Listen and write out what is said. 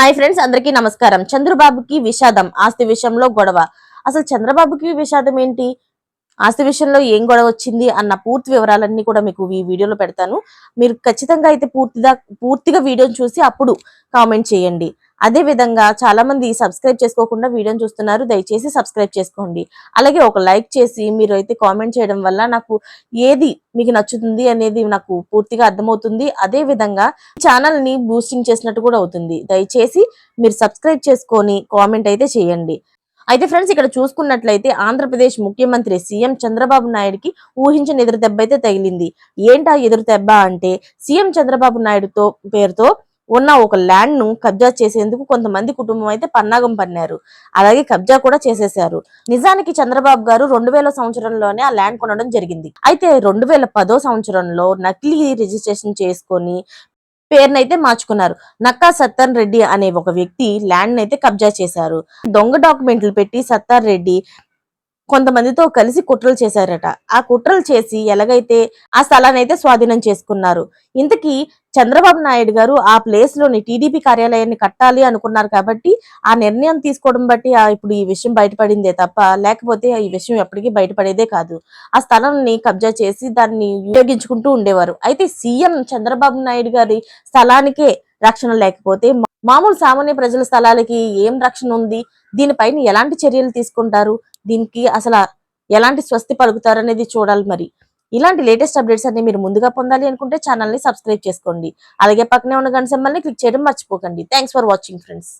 Hi friends అందరికీ నమస్కారం. చంద్రబాబుకి విషాదం ఆస్తి విషయంలో గొడవ. అసలు చంద్రబాబుకి విషాదం ఏంటి? ఆస్తి విషయంలో ఏం గొడవ వచ్చింది అన్న పూర్తి వివరాలన్నీ కూడా మీకు ఈ వీడియోలో పెడతాను. మీరు ఖచ్చితంగా అయితే పూర్తిగా పూర్తిగా వీడియోని చూసి అప్పుడు కామెంట్ చేయండి. అదే విధంగా చాలా మంది సబ్స్క్రైబ్ చేసుకోకుండా వీడియోని చూస్తున్నారు దయచేసి సబ్స్క్రైబ్ చేసుకోండి. అలాగే ఒక లైక్ చేసి మీరు అయితే కామెంట్ చేయడం వల్ల నాకు ఏది మీకు నచ్చుతుంది అనేది నాకు పూర్తిగా అర్థమవుతుంది. అదే విధంగా ఛానల్ని బూస్టింగ్ చేసినట్టు కూడా అవుతుంది. దయచేసి మీరు సబ్స్క్రైబ్ చేసుకొని కామెంట్ అయితే చేయండి. అయితే ఫ్రెండ్స్ ఇక్కడ చూసుకున్నట్లయితే ఆంధ్రప్రదేశ్ ముఖ్యమంత్రి సీఎం చంద్రబాబు నాయుడుకి ఊహించిన ఎదురు దెబ్బ అయితే తగిలింది. ఏంటా ఎదురు దెబ్బ అంటే సీఎం చంద్రబాబు నాయుడుతో పేరుతో ఉన్న ఒక ల్యాండ్ను కబ్జా చేసేందుకు కొంతమంది కుటుంబం అయితే పన్నాగం పన్నారు. అలాగే కబ్జా కూడా చేసేశారు. నిజానికి చంద్రబాబు గారు రెండు వేల సంవత్సరంలోనే ఆ ల్యాండ్ కొనడం జరిగింది. అయితే రెండు వేల పదో సంవత్సరంలో నకిలీ రిజిస్ట్రేషన్ చేసుకొని పేరునైతే మార్చుకున్నారు. నక్కా సత్తార్ రెడ్డి అనే ఒక వ్యక్తి ల్యాండ్ అయితే కబ్జా చేశారు. దొంగ డాక్యుమెంట్లు పెట్టి సత్తార్ రెడ్డి కొంతమందితో కలిసి కుట్రలు చేశారట. ఆ కుట్రలు చేసి ఎలాగైతే ఆ స్థలాన్ని అయితే స్వాధీనం చేసుకున్నారు. ఇంతకీ చంద్రబాబు నాయుడు గారు ఆ ప్లేస్లోని టీడీపీ కార్యాలయాన్ని కట్టాలి అనుకున్నారు కాబట్టి ఆ నిర్ణయం తీసుకోవడం బట్టి ఆ ఇప్పుడు ఈ విషయం బయటపడిందే తప్ప లేకపోతే ఈ విషయం ఎప్పటికీ బయటపడేదే కాదు. ఆ స్థలాన్ని కబ్జా చేసి దాన్ని ఉపయోగించుకుంటూ ఉండేవారు. అయితే సీఎం చంద్రబాబు నాయుడు గారి స్థలానికే రక్షణ లేకపోతే మామూలు సామాన్య ప్రజల స్థలాలకి ఏం రక్షణ ఉంది? దీనిపైన ఎలాంటి చర్యలు తీసుకుంటారు? దీనికి అసలు ఎలాంటి స్వస్తి పలుకుతారు అనేది చూడాలి మరి. ఇలాంటి లేటెస్ట్ అప్డేట్స్ అన్ని మీరు ముందుగా పొందాలి అనుకుంటే ఛానల్ని సబ్స్క్రైబ్ చేసుకోండి. అలాగే పక్కనే ఉన్న గంట సింబల్ని క్లిక్ చేయడం మర్చిపోకండి. Thanks for watching friends.